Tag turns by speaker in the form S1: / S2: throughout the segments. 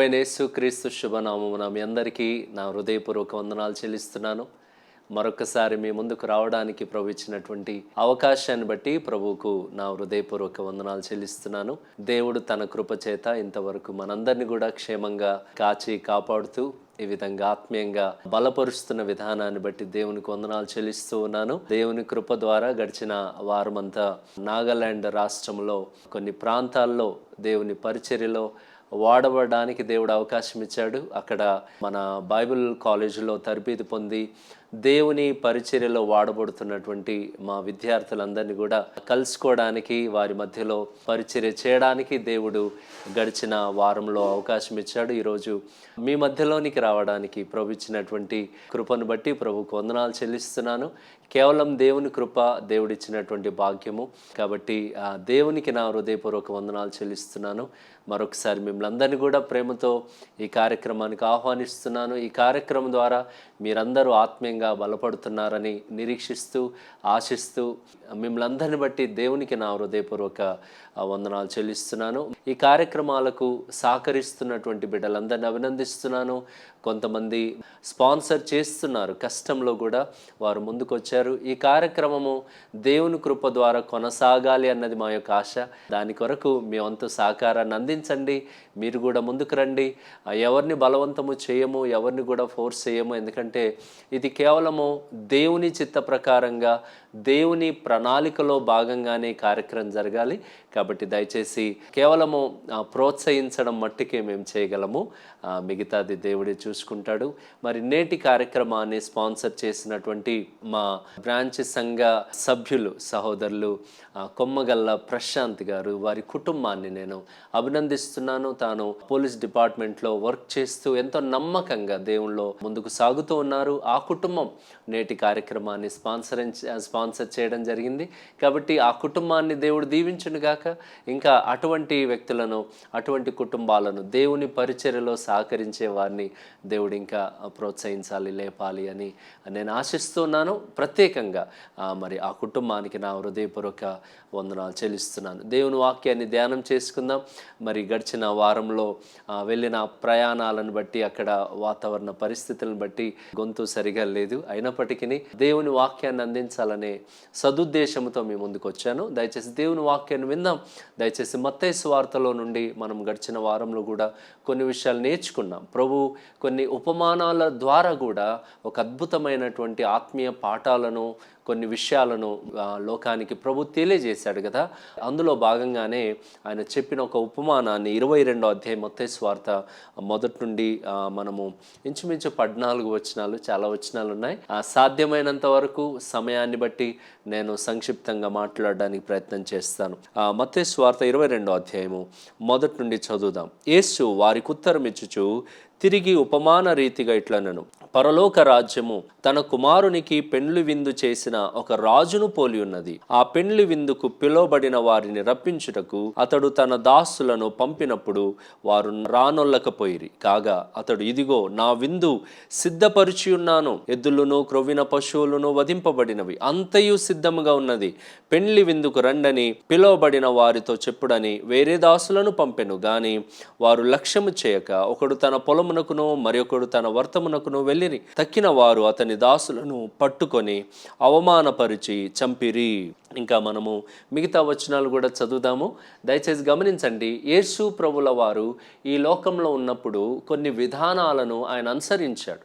S1: Praise యేసు క్రీస్తు శుభనామమున మీ అందరికీ నా హృదయపూర్వక వందనాలు చెల్లిస్తున్నాను. మరొకసారి మీ ముందుకు రావడానికి ప్రభు ఇచ్చినటువంటి అవకాశాన్ని బట్టి ప్రభువుకు నా హృదయపూర్వక వందనాలు చెల్లిస్తున్నాను. దేవుడు తన కృప చేత ఇంతవరకు మనందరినీ కూడా క్షేమంగా కాచి కాపాడుతూ ఈ విధంగా ఆత్మీయంగా బలపరుస్తున్న విధానాన్ని బట్టి దేవునికి వందనాలు చెల్లిస్తూ ఉన్నాను. దేవుని కృప ద్వారా గడిచిన వారమంతా నాగాలాండ్ రాష్ట్రంలో కొన్ని ప్రాంతాల్లో దేవుని పరిచర్యలో వాడబడడానికి దేవుడు అవకాశం ఇచ్చాడు. అక్కడ మన బైబిల్ కాలేజీలో తరబీదు పొంది దేవుని పరిచర్యలో వాడబడుతున్నటువంటి మా విద్యార్థులందరినీ కూడా కలుసుకోవడానికి వారి మధ్యలో పరిచర్య చేయడానికి దేవుడు గడిచిన వారంలో అవకాశం ఇచ్చాడు. ఈరోజు మీ మధ్యలోనికి రావడానికి ప్రభు ఇచ్చినటువంటి కృపను బట్టి ప్రభుకు వందనాలు చెల్లిస్తున్నాను. కేవలం దేవుని కృప దేవుడిచ్చినటువంటి భాగ్యము. కాబట్టి ఆ దేవునికి నా హృదయపూర్వక వందనాలు చెల్లిస్తున్నాను. మరొకసారి మిమ్మల్ని అందరినీ కూడా ప్రేమతో ఈ కార్యక్రమానికి ఆహ్వానిస్తున్నాను. ఈ కార్యక్రమం ద్వారా మీరందరూ ఆత్మీయంగా బలపడుతున్నారని నిరీక్షిస్తూ ఆశిస్తూ మిమ్మల్ని అందరిని బట్టి దేవునికి నా హృదయపూర్వక వందనాలు చెల్లిస్తున్నాను. ఈ కార్యక్రమాలకు సహకరిస్తున్నటువంటి బిడ్డలందరిని అభినందిస్తున్నాను. కొంతమంది స్పాన్సర్ చేస్తున్నారు. కష్టంలో కూడా వారు ముందుకొచ్చారు. ఈ కార్యక్రమము దేవుని కృప ద్వారా కొనసాగాలి అన్నది మా యొక్క ఆశ. దాని కొరకు మీ వంతు సహకారాన్ని అందించండి. మీరు కూడా ముందుకు రండి. ఎవరిని బలవంతము చేయము ఎవరిని కూడా ఫోర్స్ చేయము. ఎందుకంటే ఇది కేవలము దేవుని చిత్త ప్రకారంగా దేవుని ప్రణాళికలో భాగంగానే కార్యక్రమం జరగాలి. కాబట్టి దయచేసి కేవలము ప్రోత్సహించడం మట్టుకే మేము చేయగలము. మిగతాది దేవుడే చూసుకుంటాడు. మరి నేటి కార్యక్రమాన్ని స్పాన్సర్ చేసినటువంటి మా బ్రాంచ్ సంఘ సభ్యులు సహోదరులు కొమ్మగల్ల ప్రశాంత్ గారు వారి కుటుంబాన్ని నేను అభినందిస్తున్నాను. తాను పోలీస్ డిపార్ట్మెంట్లో వర్క్ చేస్తూ ఎంతో నమ్మకంగా దేవుల్లో ముందుకు సాగుతూ ఉన్నారు. ఆ కుటుంబం నేటి కార్యక్రమాన్ని స్పాన్సర్ స్పాన్సర్ చేయడం జరిగింది. కాబట్టి ఆ కుటుంబాన్ని దేవుడు దీవించును గాక ఇంకా అటువంటి వ్యక్తులను అటువంటి కుటుంబాలను దేవుని పరిచర్యలో సహకరించే వారిని దేవుడు ఇంకా ప్రోత్సహించాలి లేపాలి అని నేను ఆశిస్తున్నాను. ప్రత్యేకంగా మరి ఆ కుటుంబానికి నా హృదయపూర్వక వందనాలు చెల్లిస్తున్నాను. దేవుని వాక్యాన్ని ధ్యానం చేసుకుందాం. మరి గడిచిన వారంలో వెళ్ళిన ప్రయాణాలను బట్టి అక్కడ వాతావరణ పరిస్థితులను బట్టి గొంతు సరిగా లేదు. అయినప్పటికీ దేవుని వాక్యాన్ని అందించాలనే సదుద్దేశంతో మీ ముందుకు వచ్చాను. దయచేసి దేవుని వాక్యాన్ని విందాం. దయచేసి మత్తైసు వార్తలో నుండి మనం గడిచిన వారంలో కూడా కొన్ని విషయాలు నేర్చుకున్నాం. ప్రభు కొన్ని ఉపమానాల ద్వారా కూడా ఒక అద్భుతమైనటువంటి ఆత్మీయ పాఠాలను కొన్ని విషయాలను లోకానికి ప్రభు తెలియజేశాడు కదా. అందులో భాగంగానే ఆయన చెప్పిన ఒక ఉపమానాన్ని ఇరవై రెండో అధ్యాయం మొత్తే స్వార్థ మొదటి నుండి మనము ఇంచుమించు పద్నాలుగు వచనాలు చాలా వచనాలు ఉన్నాయి. ఆ, సాధ్యమైనంత వరకు సమయాన్ని బట్టి నేను సంక్షిప్తంగా మాట్లాడడానికి ప్రయత్నం చేస్తాను. మత్తే స్వార్థ ఇరవై రెండో అధ్యాయము మొదటి నుండి చదువుదాం. యేసు వారికి ఉత్తరం ఇచ్చుచు తిరిగి ఉపమాన రీతిగా ఇట్లనను. పరలోక రాజ్యము తన కుమారునికి పెండ్లి విందు చేసిన ఒక రాజును పోలి ఉన్నది. ఆ పెండ్లి విందుకు పిలువబడిన వారిని రప్పించుటకు అతడు తన దాసులను పంపినప్పుడు వారు రానొల్లకపోయిరి. కాగా అతడు ఇదిగో నా విందు సిద్ధపరిచి ఉన్నాను ఎద్దులను క్రొవ్విన పశువులను వధింపబడినవి అంతయు సిద్ధముగా ఉన్నది. పెండ్లి విందుకు రండని పిలువబడిన వారితో చెప్పుడని వేరే దాసులను పంపెను. గాని వారు లక్ష్యము చేయక ఒకడు తన పొలం పొలమునకును మరొకడు తన వర్తమునకును వెళ్ళిరి. తక్కిన వారు అతని దాసులను పట్టుకొని అవమానపరిచి చంపిరి. ఇంకా మనము మిగతా వచనాలు కూడా చదువుదాము. దయచేసి గమనించండి యేసు ప్రభుల వారు ఈ లోకంలో ఉన్నప్పుడు కొన్ని విధానాలను ఆయన అనుసరించాడు.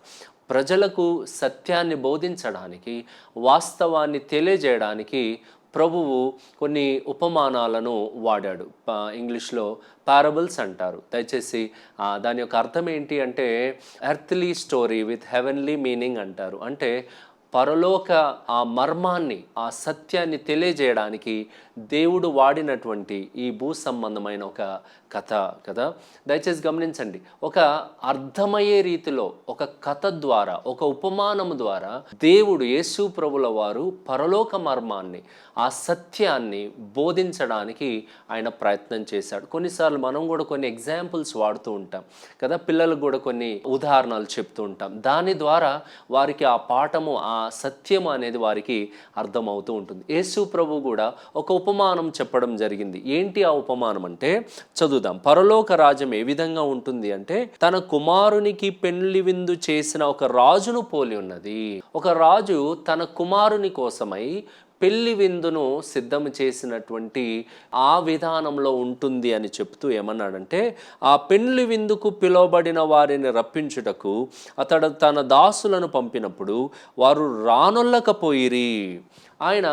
S1: ప్రజలకు సత్యాన్ని బోధించడానికి వాస్తవాన్ని తెలియజేయడానికి ప్రభువు కొన్ని ఉపమానాలను వాడాడు. ఇంగ్లీష్లో పారబుల్స్ అంటారు. దయచేసి దాని యొక్క అర్థం ఏంటి అంటే earthly story with heavenly meaning అంటారు. అంటే పరలోక ఆ మర్మాన్ని ఆ సత్యాన్ని తెలియజేయడానికి దేవుడు వాడినటువంటి ఈ భూ సంబంధమైన ఒక కథ కదా? దయచేసి గమనించండి. ఒక అర్థమయ్యే రీతిలో ఒక కథ ద్వారా ఒక ఉపమానము ద్వారా దేవుడు యేసు ప్రభుల వారు పరలోక మర్మాన్ని ఆ సత్యాన్ని బోధించడానికి ఆయన ప్రయత్నం చేశాడు. కొన్నిసార్లు మనం కూడా కొన్ని ఎగ్జాంపుల్స్ వాడుతూ ఉంటాం కదా? పిల్లలకు కూడా కొన్ని ఉదాహరణలు చెప్తూ ఉంటాం. దాని ద్వారా వారికి ఆ పాఠము ఆ సత్యం అనేది వారికి అర్థమవుతూ ఉంటుంది. యేసు ప్రభు కూడా ఒక ఉపమానం చెప్పడం జరిగింది. ఏంటి ఆ ఉపమానం అంటే చదువుదాం. పరలోక రాజ్యం ఏ విధంగా ఉంటుంది అంటే తన కుమారునికి పెళ్ళి విందు చేసిన ఒక రాజును పోలి ఉన్నది. ఒక రాజు తన కుమారుని కోసమై పెళ్ళి విందును సిద్ధం చేసినటువంటి ఆ విధానంలో ఉంటుంది అని చెప్తూ ఏమన్నాడంటే ఆ పెళ్ళి విందుకు పిలువబడిన వారిని రప్పించుటకు అతడు తన దాసులను పంపినప్పుడు వారు రానొల్లకపోయిరి. ఆయన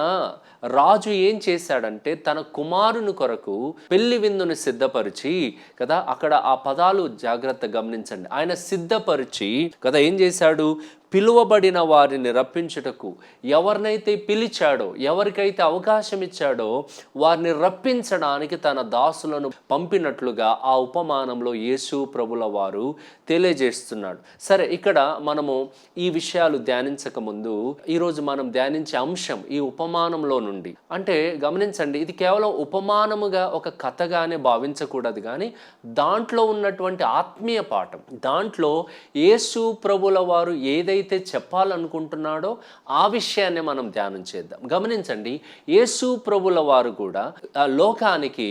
S1: రాజు ఏం చేశాడంటే తన కుమారుని కొరకు పెళ్ళి విందును సిద్ధపరిచి కదా అక్కడ ఆ పదాలు జాగ్రత్త గమనించండి. ఆయన సిద్ధపరిచి కదా ఏం చేశాడు? పిలువబడిన వారిని రప్పించుటకు ఎవరినైతే పిలిచాడో ఎవరికైతే అవకాశం ఇచ్చాడో వారిని రప్పించడానికి తన దాసులను పంపినట్లుగా ఆ ఉపమానంలో యేసు ప్రభుల వారు తెలియజేస్తున్నాడు. సరే ఇక్కడ మనము ఈ విషయాలు ధ్యానించక ముందు ఈరోజు మనం ధ్యానించే అంశం ఈ ఉపమానంలో నుండి. అంటే గమనించండి ఇది కేవలం ఉపమానముగా ఒక కథగానే భావించకూడదు కానీ దాంట్లో ఉన్నటువంటి ఆత్మీయ పాఠం దాంట్లో యేసు ప్రభుల వారు ఏదైతే చెప్పాలనుకుంటున్నాడో ఆ విషయాన్ని మనం ధ్యానం చేద్దాం గమనించండి యేసు ప్రభుల వారు కూడా లోకానికి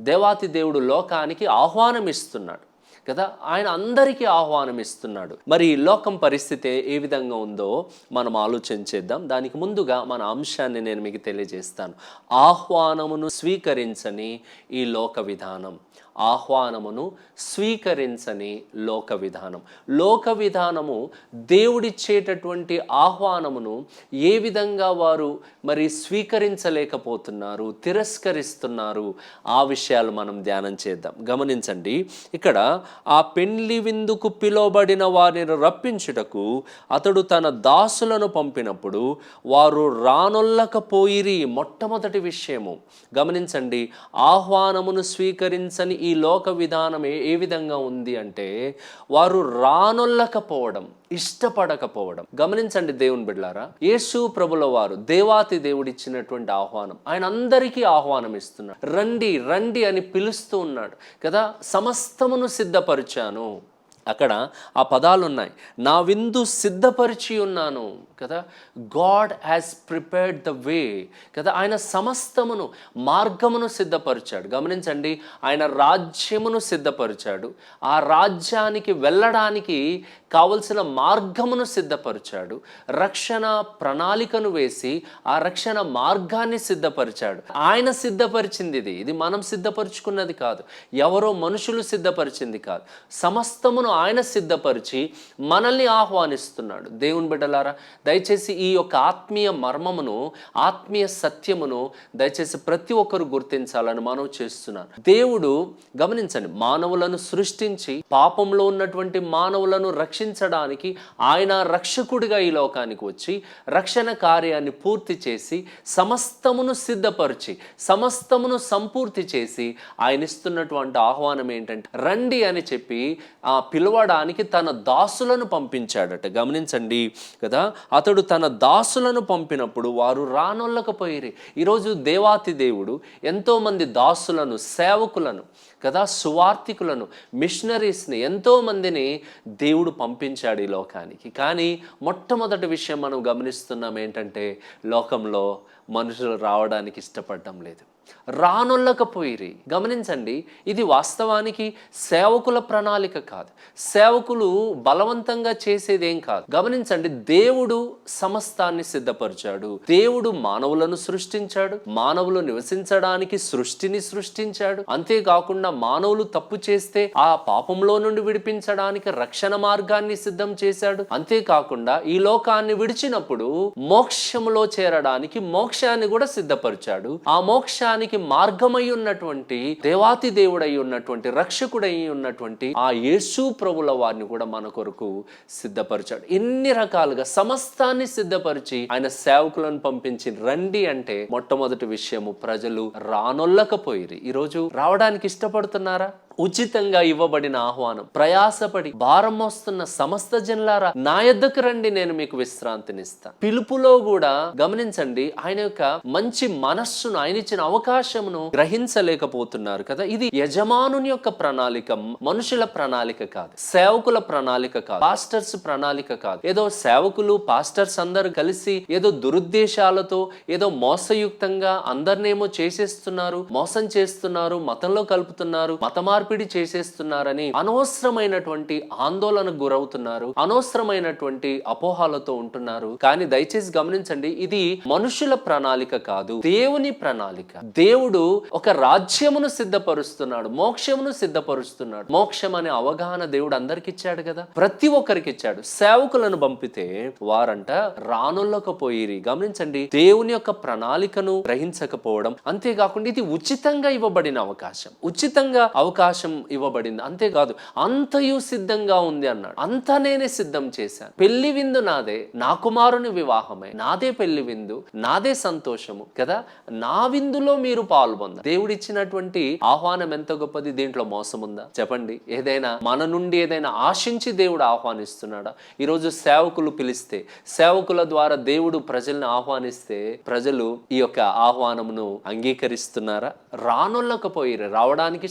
S1: దేవాతి దేవుడు లోకానికి ఆహ్వానం ఇస్తున్నాడు కదా? ఆయన అందరికీ ఆహ్వానం ఇస్తున్నాడు మరి ఈ లోకం పరిస్థితి ఏ విధంగా ఉందో మనం ఆలోచన చేద్దాం. దానికి ముందుగా మన అంశాన్ని నేను మీకు తెలియజేస్తాను. ఆహ్వానమును స్వీకరించని ఈ లోక విధానం. ఆహ్వానమును స్వీకరించని లోక విధానం. లోక విధానము దేవుడిచ్చేటటువంటి ఆహ్వానమును ఏ విధంగా వారు మరి స్వీకరించలేకపోతున్నారు తిరస్కరిస్తున్నారు ఆ విషయాలు మనం ధ్యానం చేద్దాం. గమనించండి ఇక్కడ ఆ పెండ్లి విందుకు పిలువబడిన వారిని రప్పించుటకు అతడు తన దాసులను పంపినప్పుడు వారు రానొల్లకపోయిరి మొట్టమొదటి విషయము. గమనించండి ఆహ్వానమును స్వీకరించని ఈ ఈ లోక విధానం ఏ ఏ విధంగా ఉంది అంటే వారు రానొల్లకపోవడం ఇష్టపడకపోవడం. గమనించండి దేవుని బిడ్లారా యేసు ప్రభుల వారు దేవాతి దేవుడిచ్చినటువంటి ఆహ్వానం ఆయన అందరికీ ఆహ్వానం ఇస్తున్నాడు. రండి రండి అని పిలుస్తూ ఉన్నాడు. కదా సమస్తమును సిద్ధపరిచాను. అక్కడ ఆ పదాలు ఉన్నాయి నా విందు సిద్ధపరిచి ఉన్నాను కదా? God has prepared the way కదా? ఆయన సమస్తమును మార్గమును సిద్ధపరిచాడు. గమనించండి ఆయన రాజ్యమును సిద్ధపరిచాడు. ఆ రాజ్యానికి వెళ్ళడానికి కావలసిన మార్గమును సిద్ధపరిచాడు. రక్షణ ప్రణాళికను వేసి ఆ రక్షణ మార్గాన్ని సిద్ధపరిచాడు. ఆయన సిద్ధపరిచింది ఇది. ఇది మనం సిద్ధపరుచుకున్నది కాదు. ఎవరో మనుషులు సిద్ధపరిచింది కాదు. సమస్తమును ఆయన సిద్ధపరిచి మనల్ని ఆహ్వానిస్తున్నాడు. దేవుని బిడ్డలారా దయచేసి ఈ యొక్క ఆత్మీయ మర్మమును ఆత్మీయ సత్యమును దయచేసి ప్రతి ఒక్కరు గుర్తించాలని మనం చేస్తున్నాను. దేవుడు గమనించండి మానవులను సృష్టించి పాపంలో ఉన్నటువంటి మానవులను రక్షించడానికి ఆయన రక్షకుడిగా ఈ లోకానికి వచ్చి రక్షణ కార్యాన్ని పూర్తి చేసి సమస్తమును సిద్ధపరిచి సమస్తమును సంపూర్తి చేసి ఆయన ఇస్తున్నటువంటి ఆహ్వానం ఏంటంటే రండి అని చెప్పి ఆ పిలవడానికి తన దాసులను పంపించాడట. గమనించండి కదా అతడు తన దాసులను పంపినప్పుడు వారు రానొల్లకపోయిరి. ఈరోజు దేవాతి దేవుడు ఎంతోమంది దాసులను సేవకులను కదా సువార్థికులను మిషనరీస్ని ఎంతోమందిని దేవుడు పంపించాడు ఈ లోకానికి. కానీ మొట్టమొదటి విషయం మనం గమనిస్తున్నాం ఏంటంటే లోకంలో మనుషులు రావడానికి ఇష్టపడడం లేదు. రానొల్లకపోయిరి గమనించండి ఇది వాస్తవానికి సేవకుల ప్రణాళిక కాదు. సేవకులు బలవంతంగా చేసేదేం కాదు. గమనించండి దేవుడు సమస్తాన్ని సిద్ధపరిచాడు. దేవుడు మానవులను సృష్టించాడు. మానవులు నివసించడానికి సృష్టిని సృష్టించాడు. అంతేకాకుండా మానవులు తప్పు చేస్తే ఆ పాపంలో నుండి విడిపించడానికి రక్షణ మార్గాన్ని సిద్ధం చేశాడు. అంతేకాకుండా ఈ లోకాన్ని విడిచినప్పుడు మోక్షములో చేరడానికి మోక్ష మోక్షాన్ని కూడా సిద్ధపరిచాడు. ఆ మోక్షానికి మార్గమై ఉన్నటువంటి దేవాతి దేవుడై ఉన్నటువంటి రక్షకుడై ఉన్నటువంటి ఆ యేసు ప్రభుల వారిని కూడా మన కొరకు సిద్ధపరిచాడు. ఎన్ని రకాలుగా సమస్తాన్ని సిద్ధపరిచి ఆయన సేవకులను పంపించి రండి అంటే మొట్టమొదటి విషయము ప్రజలు రానొల్లకపోయిరి. ఈరోజు రావడానికి ఇష్టపడుతున్నారా? ఉచితంగా ఇవ్వబడిన ఆహ్వానం. ప్రయాసపడి భారం మోస్తున్న సమస్త జనులారా నా యొద్దకు రండి నేను మీకు విశ్రాంతినిస్తా. పిలుపులో కూడా గమనించండి ఆయన యొక్క మంచి మనస్సును ఆయన ఇచ్చిన అవకాశమును గ్రహించలేకపోతున్నారు కదా. ఇది యజమానుని యొక్క ప్రణాళిక మనుషుల ప్రణాళిక కాదు సేవకుల ప్రణాళిక కాదు పాస్టర్స్ ప్రణాళిక కాదు. ఏదో సేవకులు పాస్టర్స్ అందరూ కలిసి ఏదో దురుద్దేశాలతో ఏదో మోసయుక్తంగా అందరినేమో చేసేస్తున్నారు మోసం చేస్తున్నారు మతంలో కలుపుతున్నారు మత మార్పు మార్పిడి చేసేస్తున్నారని అనవసరమైనటువంటి ఆందోళనకు గురవుతున్నారు అనవసరమైనటువంటి అపోహాలతో ఉంటున్నారు. కానీ దయచేసి గమనించండి ఇది మనుషుల ప్రణాళిక కాదు దేవుని ప్రణాళిక. దేవుడు ఒక రాజ్యమును సిద్ధపరుస్తున్నాడు మోక్షమును సిద్ధపరుస్తున్నాడు. మోక్షం అనే అవగాహన దేవుడు అందరికి ఇచ్చాడు కదా. ప్రతి ఒక్కరికి ఇచ్చాడు. సేవకులను పంపితే వారంట రానుల్లకపోయిరి గమనించండి దేవుని యొక్క ప్రణాళికను గ్రహించకపోవడం అంతేకాకుండా ఇది ఉచితంగా ఇవ్వబడిన అవకాశం. ఉచితంగా అవకాశం ఇవ్వబడింది. అంతేకాదు అంతయు సిద్ధంగా ఉంది అన్నాడు. అంతా నేనే సిద్ధం చేశాను. పెళ్ళి విందు నాదే నా కుమారుని వివాహమే నాదే పెళ్ళి విందు నాదే సంతోషము కదా? నా విందులో మీరు పాల్గొంద? దేవుడిచ్చినటువంటి ఆహ్వానం ఎంత గొప్పది దీంట్లో మోసం ఉందా చెప్పండి. ఏదైనా మన నుండి ఏదైనా ఆశించి దేవుడు ఆహ్వానిస్తున్నాడా? ఈరోజు సేవకులు పిలిస్తే సేవకుల ద్వారా దేవుడు ప్రజల్ని ఆహ్వానిస్తే ప్రజలు ఈ యొక్క ఆహ్వానమును అంగీకరిస్తున్నారా? రానొల్లకపోయిరు రావడానికి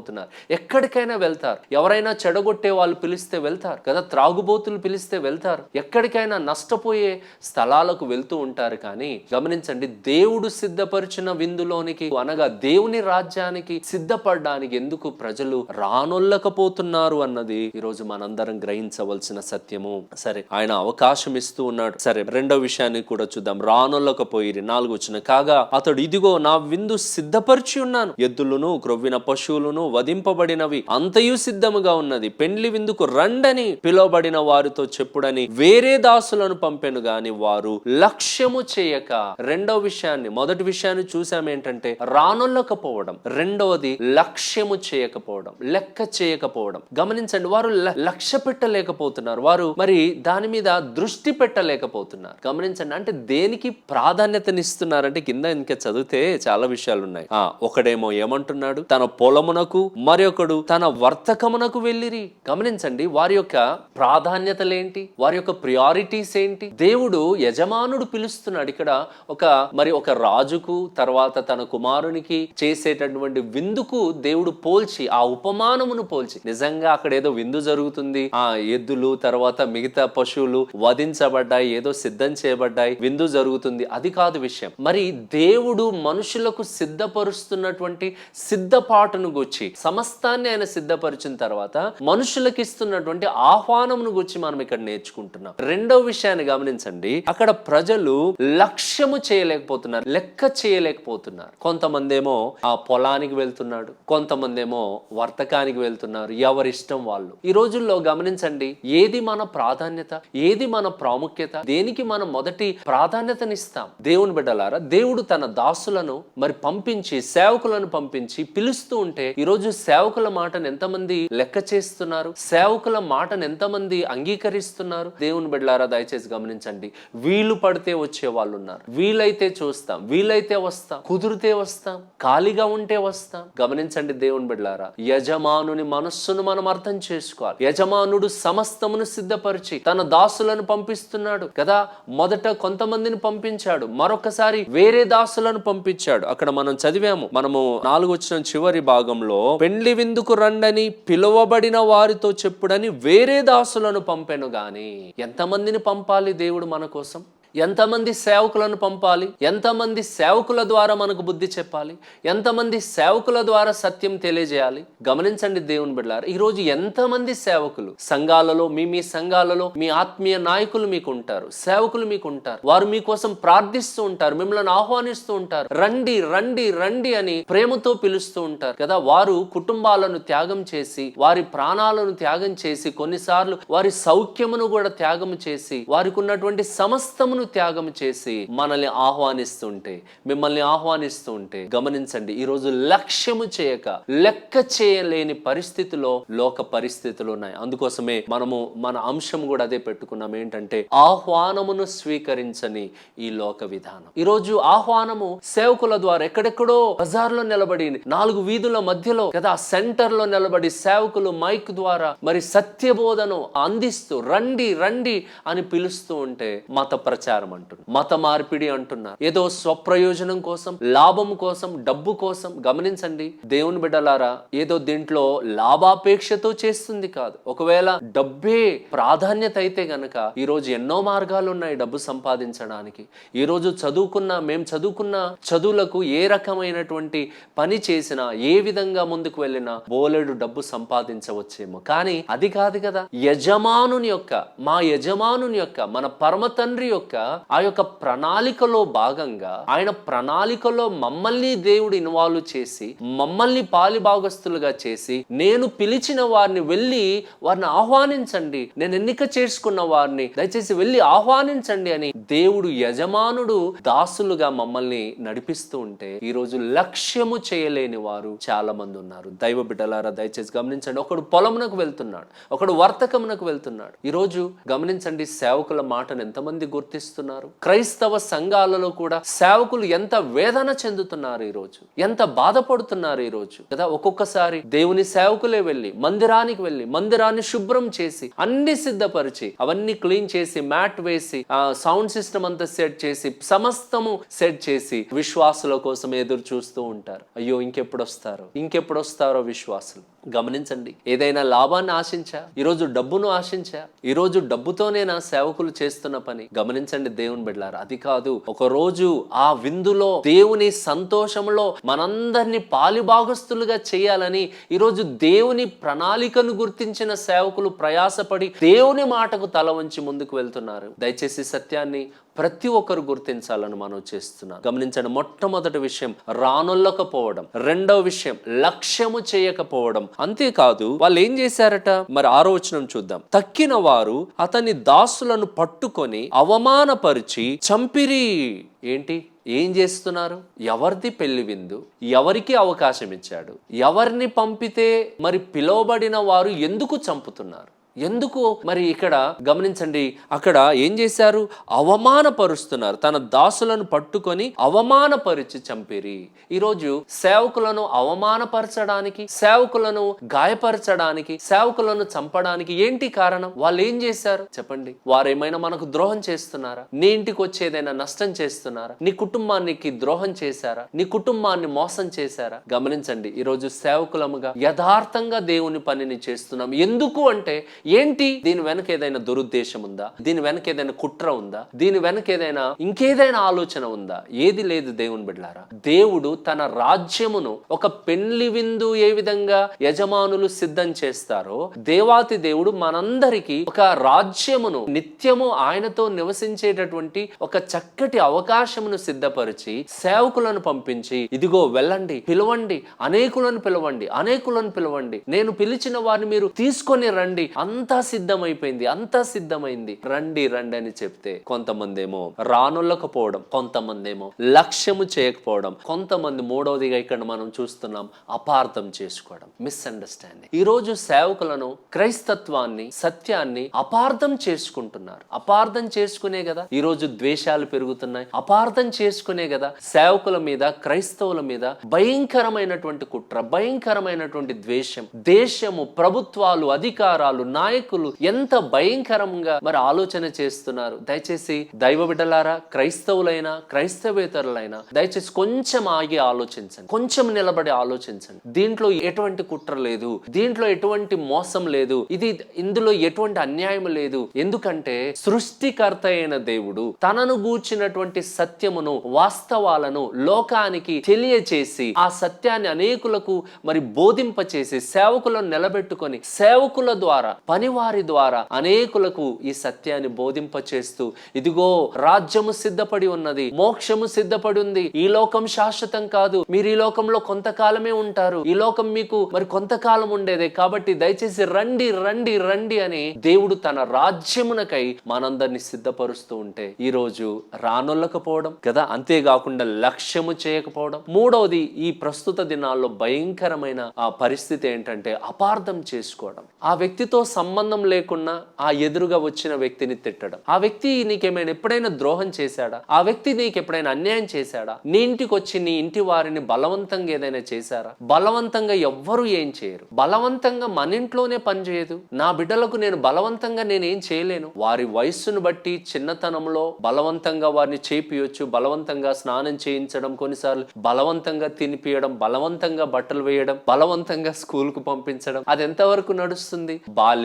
S1: ఇష్టపడలేకపోతున్నారు ఎక్కడికైనా వెళ్తారు. ఎవరైనా చెడగొట్టే వాళ్ళు పిలిస్తే వెళ్తారు కదా? త్రాగుబోతులు పిలిస్తే వెళ్తారు. ఎక్కడికైనా నష్టపోయే స్థలాలకు వెళ్తూ ఉంటారు కానీ గమనించండి దేవుడు సిద్ధపరిచిన విందులోనికి అనగా దేవుని రాజ్యానికి సిద్ధపడడానికి ఎందుకు ప్రజలు రానొల్లకపోతున్నారు అన్నది ఈరోజు మనందరం గ్రహించవలసిన సత్యము. సరే ఆయన అవకాశం ఇస్తూ ఉన్నాడు. సరే రెండో విషయాన్ని కూడా చూద్దాం. రానొల్లకపోయి నాలుగు వచ్చిన కాగా అతడు ఇదిగో నా విందు సిద్ధపరిచి ఉన్నాను. ఎద్దులను క్రొవ్విన పశువులను వధింపబడినవి అంతయు సిద్ధముగా ఉన్నది. పెండ్లి విందుకు రండని పిలువబడిన వారితో చెప్పుడని వేరే దాసులను పంపెను గాని వారు లక్ష్యము చేయక. రెండవ విషయాన్ని మొదటి విషయాన్ని చూసామేంటంటే రానొల్లకపోవడం రెండవది లక్ష్యము చేయకపోవడం లెక్క చేయకపోవడం. గమనించండి వారు ల- లక్ష్య పెట్టలేకపోతున్నారు. వారు మరి దాని మీద దృష్టి పెట్టలేకపోతున్నారు. గమనించండి అంటే దేనికి ప్రాధాన్యతనిస్తున్నారంటే కింద ఇంకా చదివితే చాలా విషయాలు ఉన్నాయి ఆ ఒకడేమో ఏమంటున్నాడు? తన పొలమునకు మరొకడు తన వర్తకమునకు వెళ్ళిరి. గమనించండి వారి యొక్క ప్రాధాన్యతలేంటి? వారి యొక్క ప్రియారిటీస్ ఏంటి? దేవుడు యజమానుడు పిలుస్తున్నాడు. ఇక్కడ ఒక మరి ఒక రాజుకు తర్వాత తన కుమారునికి చేసేటటువంటి విందుకు దేవుడు పోల్చి ఆ ఉపమానమును పోల్చి. నిజంగా అక్కడ ఏదో విందు జరుగుతుంది. ఆ ఎద్దులు తర్వాత మిగతా పశువులు వధించబడ్డాయి ఏదో సిద్ధం చేయబడ్డాయి విందు జరుగుతుంది. అది కాదు విషయం. మరి దేవుడు మనుషులకు సిద్ధపరుస్తున్నటువంటి సిద్ధపాటును గుచ్చి సమస్తాన్ని ఆయన సిద్ధపరిచిన తర్వాత మనుషులకు ఇస్తున్నటువంటి ఆహ్వానమును గురించి మనం ఇక్కడ నేర్చుకుంటున్నాం. రెండో విషయాన్ని గమనించండి. అక్కడ ప్రజలు లక్ష్యము చేయలేకపోతున్నారు లెక్క చేయలేకపోతున్నారు. కొంతమంది ఏమో ఆ పొలానికి వెళ్తున్నాడు కొంతమంది ఏమో వర్తకానికి వెళ్తున్నారు ఎవరిష్టం వాళ్ళు. ఈ రోజుల్లో గమనించండి ఏది మన ప్రాధాన్యత ఏది మన ప్రాముఖ్యత దేనికి మనం మొదటి ప్రాధాన్యతనిస్తాం. దేవుని బిడ్డలారా దేవుడు తన దాసులను మరి పంపించి సేవకులను పంపించి పిలుస్తూ ఉంటే ఈరోజు సేవకుల మాటను ఎంతమంది లెక్క చేస్తున్నారు? సేవకుల మాటను ఎంతమంది అంగీకరిస్తున్నారు? దేవుని బిడ్డలారా దయచేసి గమనించండి. వీలు పడితే వచ్చే వాళ్ళు ఉన్నారు వీలైతే చూస్తాం. వీలైతే వస్తాం. కుదిరితే వస్తాం. ఖాళీగా ఉంటే వస్తాం. గమనించండి దేవుని బిడ్డలారా యజమానుని మనస్సును మనం అర్థం చేసుకోవాలి. యజమానుడు సమస్తమును సిద్ధపరిచి తన దాసులను పంపిస్తున్నాడు కదా? మొదట కొంతమందిని పంపించాడు. మరొకసారి వేరే దాసులను పంపించాడు. అక్కడ మనం చదివాము. మనము నాలుగు వచ్చిన చివరి భాగంలో పెండ్లి విందుకు రండని పిలువబడిన వారితో చెప్పుడని వేరే దాసులను పంపెను గాని. ఎంతమందిని పంపాలి దేవుడు మన కోసం? ఎంతమంది సేవకులను పంపాలి? ఎంతమంది సేవకుల ద్వారా మనకు బుద్ధి చెప్పాలి? ఎంతమంది సేవకుల ద్వారా సత్యం తెలియజేయాలి? గమనించండి దేవుని బిడ్డారు ఈరోజు ఎంతమంది సేవకులు సంఘాలలో మీ మీ సంఘాలలో మీ ఆత్మీయ నాయకులు మీకు ఉంటారు సేవకులు మీకు ఉంటారు వారు మీకోసం ప్రార్థిస్తూ ఉంటారు మిమ్మల్ని ఆహ్వానిస్తూ ఉంటారు రండి రండి రండి అని ప్రేమతో పిలుస్తూ ఉంటారు కదా వారు కుటుంబాలను త్యాగం చేసి వారి ప్రాణాలను త్యాగం చేసి కొన్నిసార్లు వారి సౌఖ్యమును కూడా త్యాగం చేసి వారికి ఉన్నటువంటి సమస్తమును తనను త్యాగం చేసి మనల్ని ఆహ్వానిస్తుంటే మిమ్మల్ని ఆహ్వానిస్తుంటే గమనించండి ఈరోజు లక్ష్యము చేయక లెక్క చేయలేని పరిస్థితిలో లోక పరిస్థితులు ఉన్నాయి. అందుకోసమే మనము మన అంశం కూడా అదే పెట్టుకున్నాం. ఏంటంటే ఆహ్వానమును స్వీకరించని ఈ లోక విధానం. ఈరోజు ఆహ్వానము సేవకుల ద్వారా ఎక్కడెక్కడో బజార్లో నిలబడి నాలుగు వీధుల మధ్యలో కదా సెంటర్లో నిలబడి సేవకులు మైక్ ద్వారా మరి సత్యబోధను అందిస్తూ రండి రండి అని పిలుస్తూ ఉంటే మత ప్రచారం అంటున్నారు. మత మార్పిడి అంటున్నారు. ఏదో స్వప్రయోజనం కోసం లాభం కోసం డబ్బు కోసం గమనించండి. దేవుని బిడ్డలారా ఏదో దీంట్లో లాభాపేక్షతో చేస్తుంది కాదు. ఒకవేళ డబ్బే ప్రాధాన్యత అయితే గనక ఈ రోజు ఎన్నో మార్గాలు ఉన్నాయి డబ్బు సంపాదించడానికి. ఈ రోజు చదువుకున్న మేము చదువుకున్న చదువులకు ఏ రకమైనటువంటి పని చేసినా ఏ విధంగా ముందుకు వెళ్ళినా బోలెడు డబ్బు సంపాదించవచ్చేమో. కానీ అది కాదు కదా. యజమానుని యొక్క మా యజమానుని యొక్క మన పరమ తండ్రి యొక్క ఆ యొక్క ప్రణాళికలో భాగంగా ఆయన ప్రణాళికలో మమ్మల్ని దేవుడు ఇన్వాల్వ్ చేసి మమ్మల్ని పాలిభాగస్తులుగా చేసి నేను పిలిచిన వారిని వెళ్ళి వారిని ఆహ్వానించండి. నేను ఎన్నిక చేసుకున్న వారిని దయచేసి వెళ్ళి ఆహ్వానించండి అని దేవుడు యజమానుడు దాసులుగా మమ్మల్ని నడిపిస్తూ ఉంటే ఈ రోజు లక్ష్యము చేయలేని వారు చాలా మంది ఉన్నారు. దైవ బిడ్డలారా దయచేసి గమనించండి. ఒకడు పొలమునకు వెళ్తున్నాడు. ఒకడు వర్తకమునకు వెళ్తున్నాడు. ఈ రోజు గమనించండి సేవకుల మాటను ఎంతమంది జీవిస్తున్నారు క్రైస్తవ సంఘాలలో కూడా సేవకులు ఎంత వేదన చెందుతున్నారు ఈ రోజు ఎంత బాధపడుతున్నారు ఈ రోజు కదా ఒక్కొక్కసారి దేవుని సేవకులే వెళ్ళి మందిరానికి వెళ్ళి మందిరాన్ని శుభ్రం చేసి అన్ని సిద్ధపరిచి అవన్నీ క్లీన్ చేసి మ్యాట్ వేసి ఆ సౌండ్ సిస్టమ్ అంతా సెట్ చేసి సమస్తము సెట్ చేసి విశ్వాసుల కోసం ఎదురు చూస్తూ ఉంటారు. అయ్యో ఇంకెప్పుడు వస్తారో? ఇంకెప్పుడు వస్తారో విశ్వాసులు? గమనించండి. ఏదైనా లాభాన్ని ఆశించా? ఈరోజు డబ్బును ఆశించా? ఈరోజు డబ్బుతోనే నా సేవకులు చేస్తున్న పని? గమనించండి దేవుని బిడ్డారు అది కాదు. ఒక రోజు ఆ విందులో దేవుని సంతోషంలో మనందరినీ పాలిభాగస్తులుగా చేయాలని ఈరోజు దేవుని ప్రణాళికను గుర్తించిన సేవకులు ప్రయాసపడి దేవుని మాటకు తల వంచి ముందుకు వెళ్తున్నారు. దయచేసి సత్యాన్ని ప్రతి ఒక్కరు గుర్తించాలని మనం చేస్తున్నాం గమనించండి మొట్టమొదటి విషయం రానొల్లకపోవడం. రెండవ విషయం లక్ష్యము చేయకపోవడం. అంతేకాదు వాళ్ళు ఏం చేశారట? మరి ఆరోచనం చూద్దాం. తక్కిన వారు అతని దాసులను పట్టుకొని అవమానపరిచి చంపిరి. ఏంటి? ఏం చేస్తున్నారు? ఎవరిది పెళ్ళి విందు? ఎవరికి అవకాశం ఇచ్చాడు ఎవరిని పంపితే మరి పిలువబడిన వారు ఎందుకు చంపుతున్నారు? ఎందుకు మరి ఇక్కడ గమనించండి అక్కడ ఏం చేశారు? అవమానపరుస్తున్నారు. తన దాసులను పట్టుకొని అవమానపరిచి చంపిరి. ఈరోజు సేవకులను అవమానపరచడానికి సేవకులను గాయపరచడానికి సేవకులను చంపడానికి ఏంటి కారణం? వాళ్ళు ఏం చేశారు? చెప్పండి. వారేమైనా మనకు ద్రోహం చేస్తున్నారా? నీ ఇంటికి వచ్చేదైనా నష్టం చేస్తున్నారా? నీ కుటుంబానికి ద్రోహం చేశారా? నీ కుటుంబాన్ని మోసం చేశారా? గమనించండి ఈరోజు సేవకులముగా యథార్థంగా దేవుని పనిని చేస్తున్నాం. ఎందుకు అంటే ఏంటి? దీని వెనక ఏదైనా దురుద్దేశం ఉందా? దీని వెనక ఏదైనా కుట్ర ఉందా? దీని వెనక ఏదైనా ఇంకేదైనా ఆలోచన ఉందా? ఏది లేదు దేవుని బిడ్డారా. దేవుడు తన రాజ్యమును ఒక పెళ్ళి విందు ఏ విధంగా యజమానులు సిద్ధం చేస్తారో దేవాతి దేవుడు మనందరికీ ఒక రాజ్యమును నిత్యము ఆయనతో నివసించేటటువంటి ఒక చక్కటి అవకాశమును సిద్ధపరిచి సేవకులను పంపించి ఇదిగో వెళ్ళండి పిలవండి అనేకులను పిలవండి అనేకులను పిలవండి. నేను పిలిచిన వారిని మీరు తీసుకొని రండి అంతా సిద్ధమైపోయింది అంతా సిద్ధమైంది. రండి రండి అని చెప్తే కొంతమంది ఏమో రానుల్లకపోవడం కొంతమంది ఏమో లక్ష్యము చేయకపోవడం కొంతమంది మూడవదిగా ఇక్కడ మనం చూస్తున్నాం అపార్థం చేసుకోవడం మిస్అండర్స్టాండింగ్ ఈ రోజు సేవకులను క్రైస్తత్వాన్ని సత్యాన్ని అపార్థం చేసుకుంటున్నారు. అపార్థం చేసుకునే కదా ఈరోజు ద్వేషాలు పెరుగుతున్నాయి. అపార్థం చేసుకునే కదా సేవకుల మీద క్రైస్తవుల మీద భయంకరమైనటువంటి కుట్ర భయంకరమైనటువంటి ద్వేషం దేశము ప్రభుత్వాలు అధికారాలు నాయకులు ఎంత భయంకరంగా మరి ఆలోచన చేస్తున్నారు. దయచేసి దైవ బిడ్డలారా క్రైస్తవులైనా క్రైస్తవేతరులైనా దయచేసి కొంచెం ఆగి ఆలోచించండి. కొంచెం నిలబడి ఆలోచించండి. దీంట్లో ఎటువంటి కుట్ర లేదు. దీంట్లో ఎటువంటి మోసం లేదు. ఇది ఇందులో ఎటువంటి అన్యాయం లేదు. ఎందుకంటే సృష్టికర్త అయిన దేవుడు తనను గూర్చినటువంటి సత్యమును వాస్తవాలను లోకానికి తెలియచేసి ఆ సత్యాన్ని అనేకులకు మరి బోధింపచేసి సేవకులను నిలబెట్టుకొని సేవకుల ద్వారా పనివారి ద్వారా అనేకులకు ఈ సత్యాన్ని బోధింపచేస్తూ ఇదిగో రాజ్యము సిద్ధపడి ఉన్నది మోక్షము సిద్ధపడి ఉంది. ఈ లోకం శాశ్వతం కాదు. మీరు ఈ లోకంలో కొంతకాలమే ఉంటారు. ఈ లోకం మీకు మరి కొంతకాలం ఉండేదే. కాబట్టి దయచేసి రండి రండి రండి అని దేవుడు తన రాజ్యమునకై మనందరినీ సిద్ధపరుస్తూ ఉంటే ఈ రోజు రానొల్లకపోవడం కదా? అంతేకాకుండా లక్ష్యము చేయకపోవడం. మూడవది ఈ ప్రస్తుత దినాల్లో భయంకరమైన ఆ పరిస్థితి ఏంటంటే అపార్థం చేసుకోవడం. ఆ వ్యక్తితో సంబంధం లేకుండా ఆ ఎదురుగా వచ్చిన వ్యక్తిని తిట్టడం. ఆ వ్యక్తి నీకేమైనా ఎప్పుడైనా ద్రోహం చేశాడా? ఆ వ్యక్తి నీకు ఎప్పుడైనా అన్యాయం చేశాడా? నీ ఇంటికి వచ్చి నీ ఇంటి వారిని బలవంతంగా ఏదైనా చేశారా? బలవంతంగా ఎవ్వరు ఏం చేయరు. బలవంతంగా మన ఇంట్లోనే పని చేయదు. నా బిడ్డలకు నేను బలవంతంగా నేనేం చేయలేను. వారి వయస్సును బట్టి చిన్నతనంలో బలవంతంగా వారిని చేపియొచ్చు బలవంతంగా స్నానం చేయించడం కొన్నిసార్లు బలవంతంగా తినిపియడం బలవంతంగా బట్టలు వేయడం బలవంతంగా స్కూల్కు పంపించడం అది ఎంతవరకు నడుస్తుంది?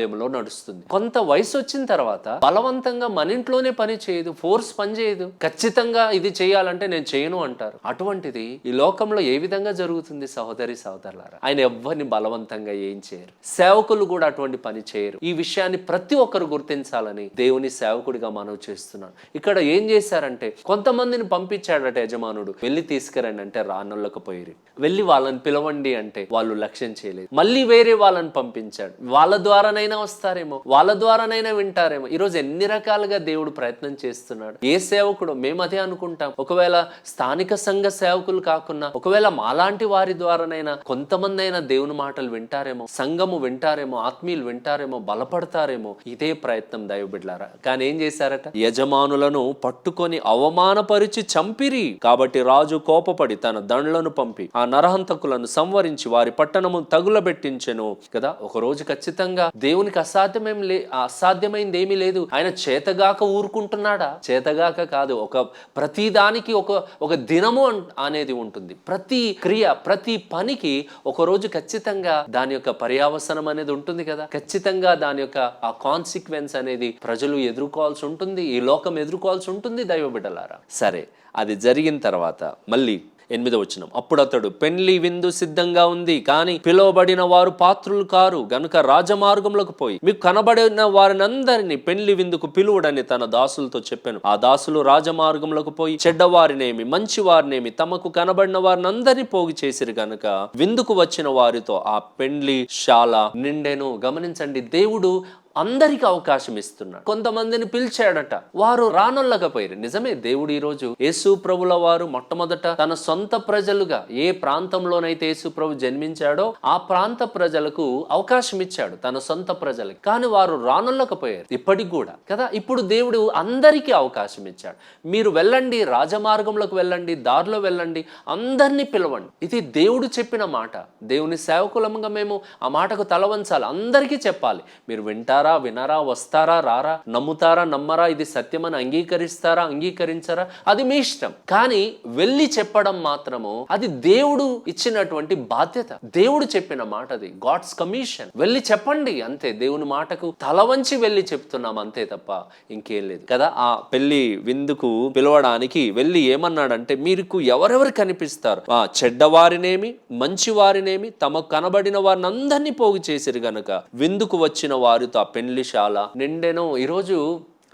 S1: బాల్యంలో నడుస్తుంది. కొంత వయసు వచ్చిన తర్వాత బలవంతంగా మన ఇంట్లోనే పని చేయదు ఫోర్స్ పని చేయదు. ఖచ్చితంగా ఇది చేయాలంటే నేను చేయను అంటారు. అటువంటిది ఈ లోకంలో ఏ విధంగా జరుగుతుంది సహోదరి సహోదరులారా? ఆయన ఎవ్వరిని బలవంతంగా ఏం చేయరు. సేవకులు కూడా అటువంటి పని చేయరు. ఈ విషయాన్ని ప్రతి ఒక్కరు గుర్తించాలని దేవుని సేవకుడిగా మనవి చేస్తున్నాను. ఇక్కడ ఏం చేశారంటే కొంతమందిని పంపించాడట యజమానుడు. వెళ్ళి తీసుకురండి అంటే రానొల్లకపోయి వెళ్ళి వాళ్ళని పిలవండి అంటే వాళ్ళు లక్ష్యం చేయలేదు. మళ్ళీ వేరే వాళ్ళని పంపించాడు. వాళ్ళ ద్వారానైనా వస్తారేమో వాళ్ళ ద్వారానైనా వింటారేమో. ఈరోజు ఎన్ని రకాలుగా దేవుడు ప్రయత్నం చేస్తున్నాడు. ఏ సేవకుడు మేము అదే అనుకుంటాం. ఒకవేళ స్థానిక సంఘ సేవకులు కాకుండా ఒకవేళ మాలాంటి వారి ద్వారానైనా కొంతమంది అయినా దేవుని మాటలు వింటారేమో సంఘము వింటారేమో ఆత్మీయులు వింటారేమో బలపడతారేమో ఇదే ప్రయత్నం దైవబిడ్లారా. కానీ ఏం చేశారట? యజమానులను పట్టుకొని అవమానపరిచి చంపిరి. కాబట్టి రాజు కోపపడి తన దండ్లను పంపి ఆ నరహంతకులను సంవరించి వారి పట్టణము తగులబెట్టించెను. కదా ఒక రోజు ఖచ్చితంగా దేవునికి అసాధ్యమేం లే అసాధ్యమైంది ఏమీ లేదు. ఆయన చేతగాక ఊరుకుంటున్నాడా? చేతగాక కాదు ఒక ప్రతి దానికి ఒక ఒక దినము అనేది ఉంటుంది. ప్రతి క్రియ ప్రతి పనికి ఒక రోజు ఖచ్చితంగా దాని యొక్క పర్యావసనం అనేది ఉంటుంది కదా. ఖచ్చితంగా దాని యొక్క ఆ కాన్సిక్వెన్స్ అనేది ప్రజలు ఎదుర్కోవాల్సి ఉంటుంది ఈ లోకం ఎదుర్కోవాల్సి ఉంటుంది దైవ బిడ్డలారా. సరే అది జరిగిన తర్వాత మళ్ళీ ఎనిమిదో వచ్చిన అప్పుడు అతడు పెళ్ళి విందు సిద్ధంగా ఉంది కానీ పిలువబడిన వారు పాత్రులు కారు గనుక రాజమార్గంలోకి పోయి మీకు కనబడిన వారినందరినీ పెళ్ళి విందుకు పిలువడని తన దాసులతో చెప్పాను. ఆ దాసులు రాజమార్గంలోకి పోయి చెడ్డవారినేమి మంచి వారినేమి తమకు కనబడిన వారిని అందరినీ పోగు చేసిరు గనుక విందుకు వచ్చిన వారితో ఆ పెండ్లి శాల నిండెను. గమనించండి దేవుడు అందరికి అవకాశం ఇస్తున్నాడు. కొంతమందిని పిలిచాడట. వారు రానొల్లకపోయారు నిజమే దేవుడు ఈ రోజు యేసు ప్రభుల వారు మొట్టమొదట తన సొంత ప్రజలుగా ఏ ప్రాంతంలోనైతే యేసు ప్రభు జన్మించాడో ఆ ప్రాంత ప్రజలకు అవకాశం ఇచ్చాడు తన సొంత ప్రజలకు. కానీ వారు రానొల్లకపోయారు ఇప్పటికి కూడా. కదా ఇప్పుడు దేవుడు అందరికీ అవకాశం ఇచ్చాడు. మీరు వెళ్ళండి రాజమార్గంలోకి వెళ్ళండి దారిలో వెళ్ళండి అందరినీ పిలవండి. ఇది దేవుడు చెప్పిన మాట. దేవుని సేవకులంగా మేము ఆ మాటకు తల వంచాలి అందరికీ చెప్పాలి. మీరు వింటారు? వినరా వస్తారా రారా నమ్ముతారా నమ్మరా ఇది సత్యమని అంగీకరిస్తారా అంగీకరించరా? అది మీ ఇష్టం. కానీ వెళ్ళి చెప్పడం మాత్రము అది దేవుడు ఇచ్చినటువంటి బాధ్యత. దేవుడు చెప్పిన మాట అది. గాడ్స్ కమిషన్ వెళ్ళి చెప్పండి అంతే. దేవుని మాటకు తల వంచి వెళ్ళి చెప్తున్నాం అంతే తప్ప ఇంకేం లేదు. కదా ఆ పెళ్ళి విందుకు పిలవడానికి వెళ్ళి ఏమన్నాడంటే మీకు ఎవరెవరు కనిపిస్తారు? ఆ చెడ్డవారినేమి మంచి వారినేమి తమకు కనబడిన వారిని అందరినీ పోగు చేసిరు గనుక విందుకు వచ్చిన వారితో ఆ పెళ్ళిశాల నిండెనో ఈరోజు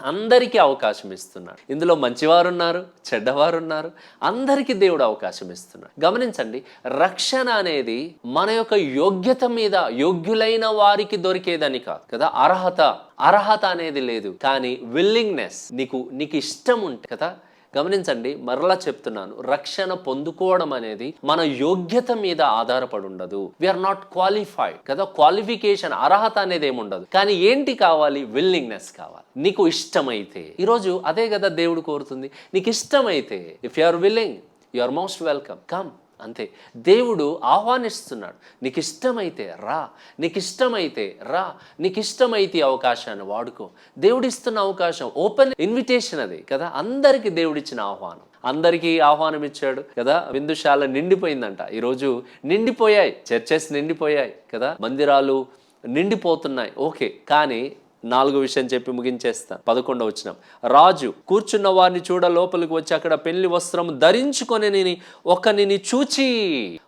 S1: అందరికీ అవకాశం ఇస్తున్నాడు ఇందులో మంచివారు ఉన్నారు చెడ్డవారు ఉన్నారు అందరికీ దేవుడు అవకాశం ఇస్తున్నాడు గమనించండి రక్షణ అనేది మన యొక్క యోగ్యత మీద యోగ్యులైన వారికి దొరికేదని కాదు కదా? అర్హత అర్హత అనేది లేదు. కానీ విల్లింగ్నెస్ నీకు నీకు ఇష్టం ఉంటే కదా? గమనించండి మరలా చెప్తున్నాను రక్షణ పొందుకోవడం అనేది మన యోగ్యత మీద ఆధారపడి ఉండదు. వీఆర్ నాట్ క్వాలిఫైడ్ కదా? క్వాలిఫికేషన్ అర్హత అనేది ఏమి ఉండదు. కానీ ఏంటి కావాలి? విల్లింగ్నెస్ కావాలి. నీకు ఇష్టమైతే. ఈరోజు అదే కదా దేవుడు కోరుతుంది. నీకు ఇష్టమైతే if you are willing you are most welcome come అంతే. దేవుడు ఆహ్వానిస్తున్నాడు. నీకు ఇష్టమైతే రా నీకు ఇష్టమైతే రా నీకు ఇష్టమైతే ఈ అవకాశాన్ని వాడుకో. దేవుడిస్తున్న అవకాశం ఓపెన్ ఇన్విటేషన్ అది కదా. అందరికీ దేవుడిచ్చిన ఆహ్వానం. అందరికీ ఆహ్వానం ఇచ్చాడు కదా. విందుశాల నిండిపోయిందంట. ఈరోజు నిండిపోయాయి. చర్చెస్ నిండిపోయాయి కదా. మందిరాలు నిండిపోతున్నాయి. ఓకే. కానీ నాలుగు విషయం చెప్పి ముగించేస్తాను పదకొండవ వచ్చిన రాజు కూర్చున్న వారిని చూడ లోపలికి వచ్చి అక్కడ పెళ్ళి వస్త్రం ధరించుకొని నేను ఒకనిని చూచి.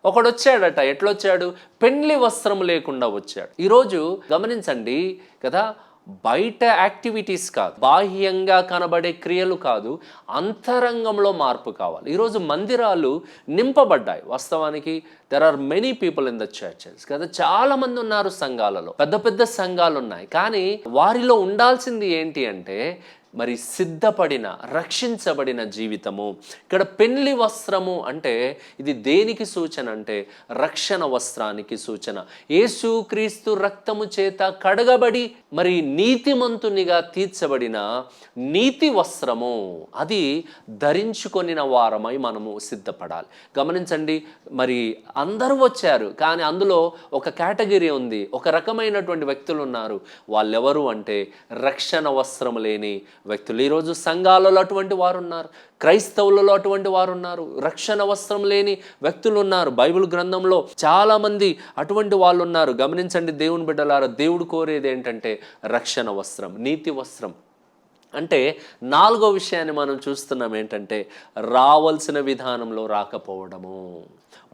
S1: ఒకడు వచ్చాడట ఎట్లొచ్చాడు? పెళ్ళి వస్త్రం లేకుండా వచ్చాడు. ఈరోజు గమనించండి కదా బయట యాక్టివిటీస్ కాదు బాహ్యంగా కనబడే క్రియలు కాదు అంతరంగంలో మార్పు కావాలి. ఈరోజు మందిరాలు నింపబడ్డాయి. వాస్తవానికి there are many people in the churches కదా చాలా మంది ఉన్నారు సంఘాలలో. పెద్ద పెద్ద సంఘాలు ఉన్నాయి కానీ వారిలో ఉండాల్సింది ఏంటి అంటే మరి సిద్ధపడిన రక్షించబడిన జీవితము. ఇక్కడ పెళ్ళి వస్త్రము అంటే ఇది దేనికి సూచన అంటే రక్షణ వస్త్రానికి సూచన. యేసు క్రీస్తు రక్తము చేత కడగబడి మరి నీతిమంతునిగా తీర్చబడిన నీతి వస్త్రము అది ధరించుకొనిన వారమై మనము సిద్ధపడాలి. గమనించండి మరి అందరూ వచ్చారు కానీ అందులో ఒక కేటగిరీ ఉంది ఒక రకమైనటువంటి వ్యక్తులు ఉన్నారు. వాళ్ళెవరు అంటే రక్షణ వస్త్రం లేని వ్యక్తులు. ఈరోజు సంఘాలలో అటువంటి వారు ఉన్నారు. క్రైస్తవులలో అటువంటి వారు ఉన్నారు రక్షణ వస్త్రం లేని వ్యక్తులు ఉన్నారు బైబిల్ గ్రంథంలో చాలా మంది అటువంటి వాళ్ళు ఉన్నారు గమనించండి దేవుని బిడ్డలారా దేవుడు కోరేది ఏంటంటే రక్షణ వస్త్రం నీతి వస్త్రం. అంటే నాలుగో విషయాన్ని మనం చూస్తున్నాం ఏంటంటే రావలసిన విధానంలో రాకపోవడము.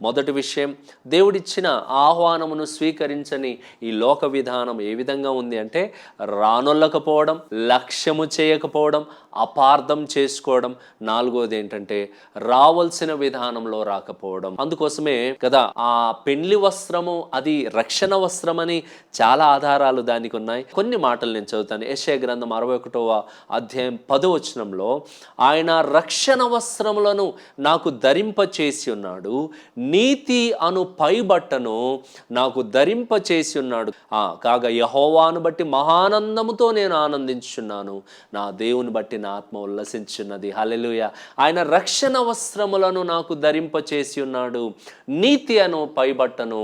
S1: మొదటి విషయం దేవుడిచ్చిన ఆహ్వానమును స్వీకరించని ఈ లోక విధానం ఏ విధంగా ఉంది అంటే రానొల్లకపోవడం లక్ష్యము చేయకపోవడం అపార్థం చేసుకోవడం. నాలుగోది ఏంటంటే రావలసిన విధానంలో రాకపోవడం. అందుకోసమే కదా ఆ పెళ్ళి వస్త్రము అది రక్షణ వస్త్రమని చాలా ఆధారాలు దానికి ఉన్నాయి. కొన్ని మాటలు నేను చదువుతాను. యశయ గ్రంథం అరవై ఒకటవ అధ్యాయం పదవచనంలో ఆయన రక్షణ వస్త్రములను నాకు ధరింప చేసి ఉన్నాడు. నీతి అను పైబట్టను నాకు ధరింప చేసి ఉన్నాడు కాగా యహోవాను బట్టి మహానందముతో నేను ఆనందించున్నాను నా దేవుని బట్టి నా ఆత్మ ఉల్లసించున్నది హలెలుయ ఆయన రక్షణ వస్త్రములను నాకు ధరింపచేసి ఉన్నాడు. నీతి అను పైబట్టను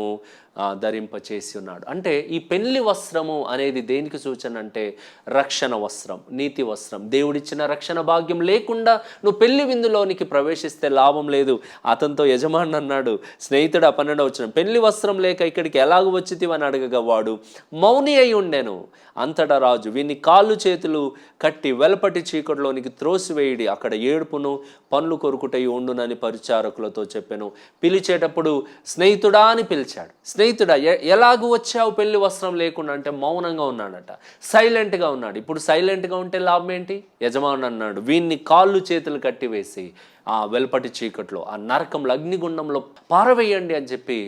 S1: ధరింపచేసి ఉన్నాడు అంటే ఈ పెళ్ళి వస్త్రము అనేది దేనికి సూచన అంటే రక్షణ వస్త్రం నీతి వస్త్రం. దేవుడిచ్చిన రక్షణ భాగ్యం లేకుండా నువ్వు పెళ్ళి విందులోనికి ప్రవేశిస్తే లాభం లేదు. అతనితో యజమాని అన్నాడు స్నేహితుడు పన్నెండు వచ్చిన పెళ్ళి వస్త్రం లేక ఇక్కడికి ఎలాగ అని అడగగా వాడు మౌని అయి ఉండెను. అంతటా రాజు వీని కాళ్ళు చేతులు కట్టి వెలపటి చీకటిలోనికి త్రోసివేయడి. అక్కడ ఏడుపును పనులు కొరుకుటై ఉండునని పరిచారకులతో చెప్పాను. పిలిచేటప్పుడు స్నేహితుడా అని పిలిచాడు. స్నేహితుడా ఎలాగూ వచ్చావు పెళ్ళి వస్త్రం లేకుండా అంటే మౌనంగా ఉన్నాడట. సైలెంట్గా ఉన్నాడు. ఇప్పుడు సైలెంట్గా ఉంటే లాభం ఏంటి యజమాని అన్నాడు వీన్ని కాళ్ళు చేతులు కట్టివేసి ఆ వెల్పటి చీకట్లో ఆ నరకంలో అగ్నిగుండంలో పారవేయండి అని చెప్పి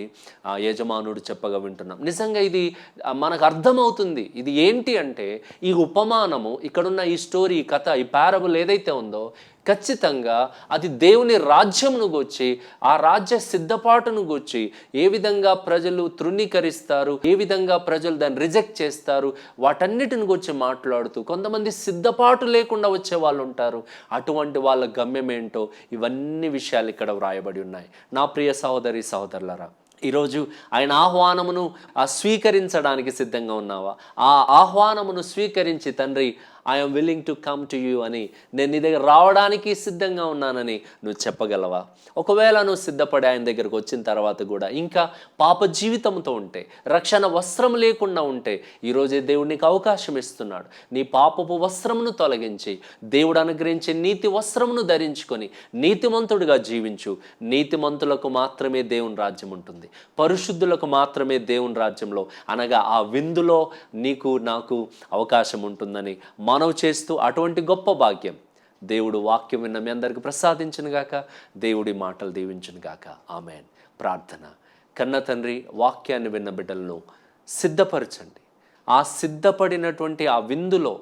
S1: ఆ యజమానుడు చెప్పగా వింటున్నాం. నిజంగా ఇది మనకు అర్థమవుతుంది. ఇది ఏంటి అంటే ఈ ఉపమానము ఇక్కడున్న ఈ స్టోరీ ఈ కథ ఈ పారబుల్ ఏదైతే ఉందో ఖచ్చితంగా అది దేవుని రాజ్యమును గూర్చి ఆ రాజ్య సిద్ధపాటును గూర్చి ఏ విధంగా ప్రజలు తృణీకరిస్తారు ఏ విధంగా ప్రజలు దాన్ని రిజెక్ట్ చేస్తారు వాటన్నిటిని గురించి మాట్లాడుతూ కొంతమంది సిద్ధపాటు లేకుండా వచ్చే వాళ్ళు ఉంటారు అటువంటి వాళ్ళ గమ్యం ఏంటో ఇవన్నీ విషయాలు ఇక్కడ వ్రాయబడి ఉన్నాయి. నా ప్రియ సహోదరి సహోదరులరా ఈరోజు ఆయన ఆహ్వానమును ఆ స్వీకరించడానికి సిద్ధంగా ఉన్నావా? ఆ ఆహ్వానమును స్వీకరించి తండ్రి I'm willing to come to you అని. నేను నీ దగ్గర రావడానికి సిద్ధంగా ఉన్నానని నువ్వు చెప్పగలవా? ఒకవేళ నువ్వు సిద్ధపడి ఆయన దగ్గరకు వచ్చిన తర్వాత కూడా ఇంకా పాప జీవితంతో ఉంటే రక్షణ వస్త్రం లేకుండా ఉంటే ఈరోజే దేవుడు నీకు అవకాశం ఇస్తున్నాడు. నీ పాపపు వస్త్రమును తొలగించి దేవుడు అనుగ్రహించే నీతి వస్త్రమును ధరించుకొని నీతిమంతుడిగా జీవించు. నీతిమంతులకు మాత్రమే దేవుని రాజ్యం ఉంటుంది. పరిశుద్ధులకు మాత్రమే దేవుని రాజ్యంలో అనగా ఆ విందులో నీకు నాకు అవకాశం ఉంటుందని మనవి చేస్తూ అటువంటి గొప్ప భాగ్యం. దేవుడు వాక్యం విన్న మీ అందరికి ప్రసాదించునుగాక దేవుడి మాటలు దీవించును గాక. ఆమెన్. ప్రార్థన. కన్న తండ్రి వాక్యాన్ని విన్న బిడ్డలను సిద్ధపరచండి. ఆ సిద్ధపడినటువంటి ఆ విందులో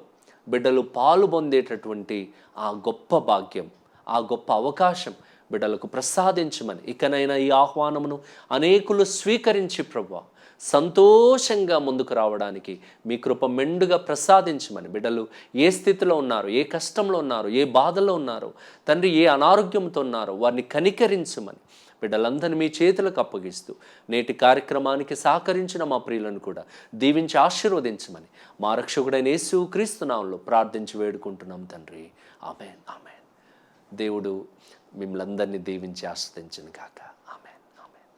S1: బిడ్డలు పాలు పొందేటటువంటి ఆ గొప్ప భాగ్యం ఆ గొప్ప అవకాశం బిడ్డలకు ప్రసాదించమని ఇకనైనా ఈ ఆహ్వానమును అనేకులు స్వీకరించి ప్రభు సంతోషంగా ముందుకు రావడానికి మీ కృప మెండుగా ప్రసాదించమని బిడ్డలు ఏ స్థితిలో ఉన్నారు ఏ కష్టంలో ఉన్నారు ఏ బాధలో ఉన్నారు తండ్రి ఏ అనారోగ్యంతో ఉన్నారు వారిని కనికరించమని బిడ్డలందరినీ మీ చేతులకు అప్పగిస్తూ నేటి కార్యక్రమానికి సహకరించిన మా ప్రియులను కూడా దీవించి ఆశీర్వదించమని మా రక్షకుడైన యేసు క్రీస్తునామంలో ప్రార్థించి వేడుకుంటున్నాం తండ్రి. Amen amen. దేవుడు మిమ్మల్ని అందరినీ దీవించి ఆస్వాదించను కాక